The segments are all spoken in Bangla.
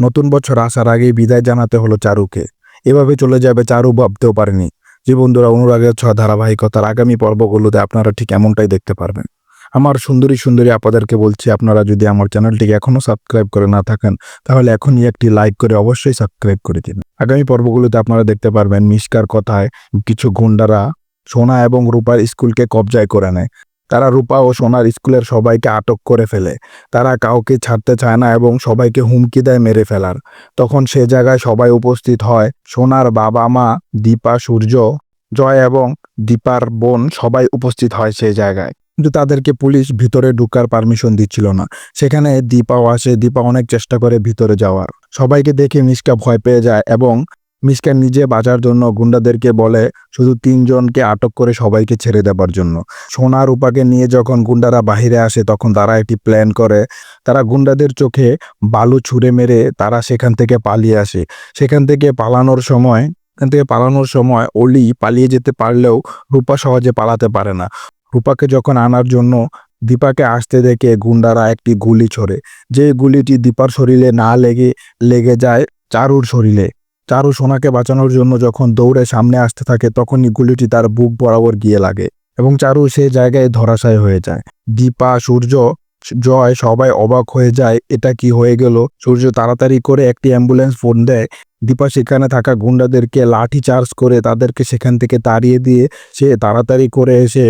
নতুন বছর আসার আগেই বিদায় জানাতে হলো চারুকে। এভাবে চলে যাবে চারু ভাবতেও পারেনি। যে বন্ধুরা, অনুরাগের ছ ধারাবাহিকতার আগামী পর্বগুলোতে আপনারা ঠিক এমনটাই দেখতে পারবেন। আমার সুন্দরী সুন্দরী আপাদেরকে বলছি, আপনারা যদি আমার চ্যানেলটিকে এখনও সাবস্ক্রাইব করে না থাকেন, তাহলে এখনই একটি লাইক করে অবশ্যই সাবস্ক্রাইব করে দিন। আগামী পর্বগুলোতে আপনারা দেখতে পারবেন মিসকার কথায় কিছু গুন্ডারা সোনা এবং রূপার স্কুলকে কবজায় করে নেয়। তারা রূপা ও সোনার স্কুলের সবাইকে আটক করে ফেলে। তারা কাউকে ছাড়তে চায় না এবং সবাইকে হুমকি দেয় মেরে ফেলার। তখন সে জায়গায় সবাই উপস্থিত হয়। সোনার বাবা মা, দীপা, সূর্য, জয় এবং দীপার বোন সবাই উপস্থিত হয় সেই জায়গায়। কিন্তু তাদেরকে পুলিশ ভিতরে ঢুকার পারমিশন দিচ্ছিল না। সেখানে দীপাও আসে। দীপা অনেক চেষ্টা করে ভিতরে যাওয়ার। সবাইকে দেখে মিসকা ভয় পেয়ে যায় এবং মিসকা নিজে বাঁচার জন্য গুন্ডাদেরকে বলে শুধু তিনজনকে আটক করে সবাইকে ছেড়ে দেবার জন্য। সোনা, রূপাকে নিয়ে যখন গুন্ডারা বাহিরে আসে, তখন তারা একটি প্ল্যান করে। তারা গুন্ডাদের চোখে বালু ছুঁড়ে মেরে তারা সেখান থেকে পালিয়ে আসে। সেখান থেকে পালানোর সময় এখান থেকে পালানোর সময় অলি পালিয়ে যেতে পারলেও রূপা সহজে পালাতে পারে না। রূপাকে যখন আনার জন্য দীপাকে আসতে দেখে গুন্ডারা একটি গুলি ছোড়ে। যে গুলিটি দীপার শরীরে না লেগে লেগে যায় চারুর শরীরে। চারু সোনাকে বাঁচানোর জন্য যখন দৌড়ে সামনে আসতে থাকে, তখনই গুলিটি তার বুক বরাবর গিয়ে লাগে এবং চারু সে জায়গায় ধরাশায় হয়ে যায়। দীপা, সূর্য, জয় সবাই অবাক হয়ে যায়, এটা কি হয়ে গেল? সূর্য তাড়াতাড়ি করে একটি অ্যাম্বুলেন্স ফোন দেয়। দীপা সেখানে থাকা গুন্ডাদেরকে লাঠি চার্জ করে তাদেরকে সেখান থেকে তাড়িয়ে দিয়ে সে তাড়াতাড়ি করে এসে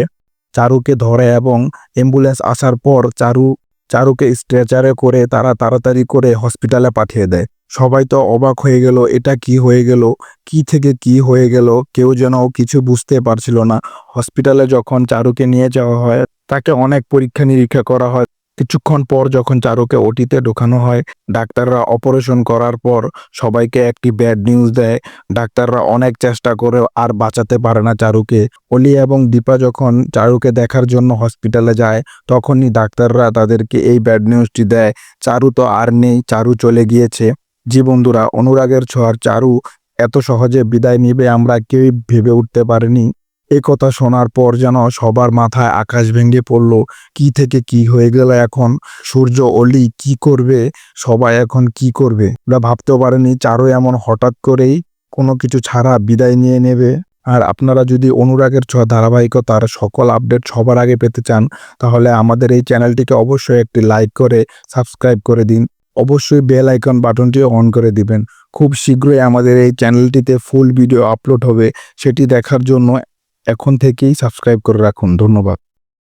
চারুকে ধরে এবং অ্যাম্বুলেন্স আসার পর চারু চারুকে স্ট্রেচারে করে তারা তাড়াতাড়ি করে হসপিটালে পাঠিয়ে দেয়। সবাই তো অবাক হয়ে গেল, এটা কি হয়ে গেল? কি থেকে কি হয়ে গেল? কেউ যেন কিছু বুঝতে পারছিল না। হসপিটালে যখন চারুকে নিয়ে যাওয়া হয়, তাকে অনেক পরীক্ষা নিরীক্ষা করা হয়। কিছুক্ষণ পর যখন চারুকে ওটিতে ঢোকানো হয়, ডাক্তাররা অপারেশন করার পর সবাইকে একটি ব্যাড নিউজ দেয়। ডাক্তাররা অনেক চেষ্টা করে আর বাঁচাতে পারে না চারুকে। অলি এবং দীপা যখন চারুকে দেখার জন্য হসপিটালে যায়, তখনই ডাক্তাররা তাদেরকে এই ব্যাড নিউজটি দেয়। চারু তো আর নেই, চারু চলে গিয়েছে। জি বন্ধুরা, অনুরাগের ছোঁয়ার চারু এত সহজে বিদায় নিবে আমরা কেউই ভেবে উঠতে পারিনি। এ কথা শোনার পর যেন সবার মাথায় আকাশ ভেঙে পড়ল, কি থেকে কি হয়ে গেল এখন? সূর্য, অলি কি করবে? সবাই এখন কি করবে? ওরা ভাবতেও পারেনি, চারু এমন হঠাৎ করেই কোনো কিছু ছাড়া বিদায় নিয়ে নেবে। আর আপনারা যদি অনুরাগের ছোঁয়া ধারাবাহিকতার সকল আপডেট সবার আগে পেতে চান, তাহলে আমাদের এই চ্যানেলটিকে অবশ্যই একটি লাইক করে সাবস্ক্রাইব করে দিন। অবশ্যই বেল আইকন বাটনটিও অন করে দিবেন। খুব শীঘ্রই আমাদের এই চ্যানেলটিতে ফুল ভিডিও আপলোড হবে, সেটি দেখার জন্য এখন থেকেই সাবস্ক্রাইব করে রাখুন। ধন্যবাদ।